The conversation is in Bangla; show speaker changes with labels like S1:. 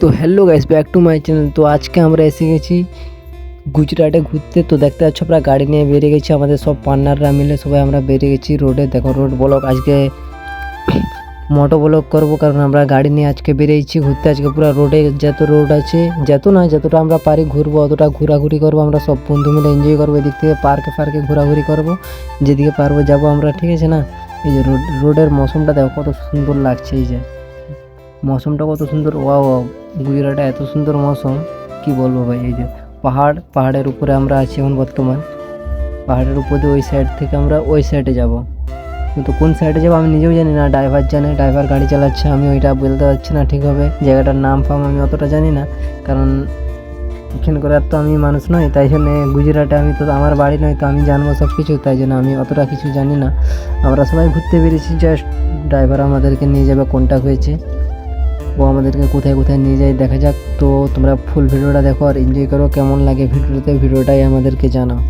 S1: তো hello guys back to my channel তো আজকে আমরা এসে গেছি গুজরাটে ঘুরতে। তো দেখতে পাচ্ছ আমরা গাড়ি নিয়ে বেরিয়ে গেছি, আমাদের সব পার্টনাররা মিলে সবাই আমরা বেরিয়ে গেছি রোডে দেখো রোড ব্লক আজকে মোটো ব্লক করব, কারণ আমরা গাড়ি নিয়ে আজকে বেরিয়েছি ঘুরতে। আজকে পুরো রোডে যত রোড আছে, যত না যতটা আমরা পারি ঘুরবো, অতটা ঘোরাঘুরি করব। আমরা সব বন্ধু মিলে এনজয় করব, এদিক থেকে পার্কে ফার্কে ঘোরাঘুরি করব। যেদিকে পারব যাব আমরা, ঠিক আছে না? এই যে রোড রোডের মৌসুমটা দেখো কত সুন্দর লাগছে, এই যে। মৌসুমটা কত সুন্দর ওয়া ওয়া গুজরাটে এত সুন্দর মৌসুম, কি বলব ভাই, এই যে পাহাড়, পাহাড়ের উপরে আমরা আছি এখন বর্তমান। পাহাড়ের উপর দিয়ে ওই সাইড থেকে আমরা ওই সাইডে যাব। কিন্তু কোন সাইডে যাব আমি নিজেও জানি না ড্রাইভার জানে ড্রাইভার গাড়ি চালাচ্ছে, আমি ওইটা বলতে পারছি না ঠিকভাবে, জায়গাটার নাম ফাম আমি অতটা জানি না। কারণ এখানে করে তো আমি মানুষ নই, তাই জন্য গুজরাটে আমি তো আমার বাড়ি নয় তো আমি জানব সব কিছু তাই জন্য আমি অতটা কিছু জানি না। আমরা সবাই ঘুরতে বেরিয়েছি জাস্ট ড্রাইভার আমাদেরকে নিয়ে যাবে কন্ট্যাক্ট হয়েছে। ও আমাদেরকে কোথায় কোথায় নিয়ে যায়, দেখা যাক। তো তোমরা ফুল ভিডিওটা দেখো আর এনজয় করো, কেমন লাগে ভিডিওতে, ভিডিওটাই আমাদেরকে জানাও।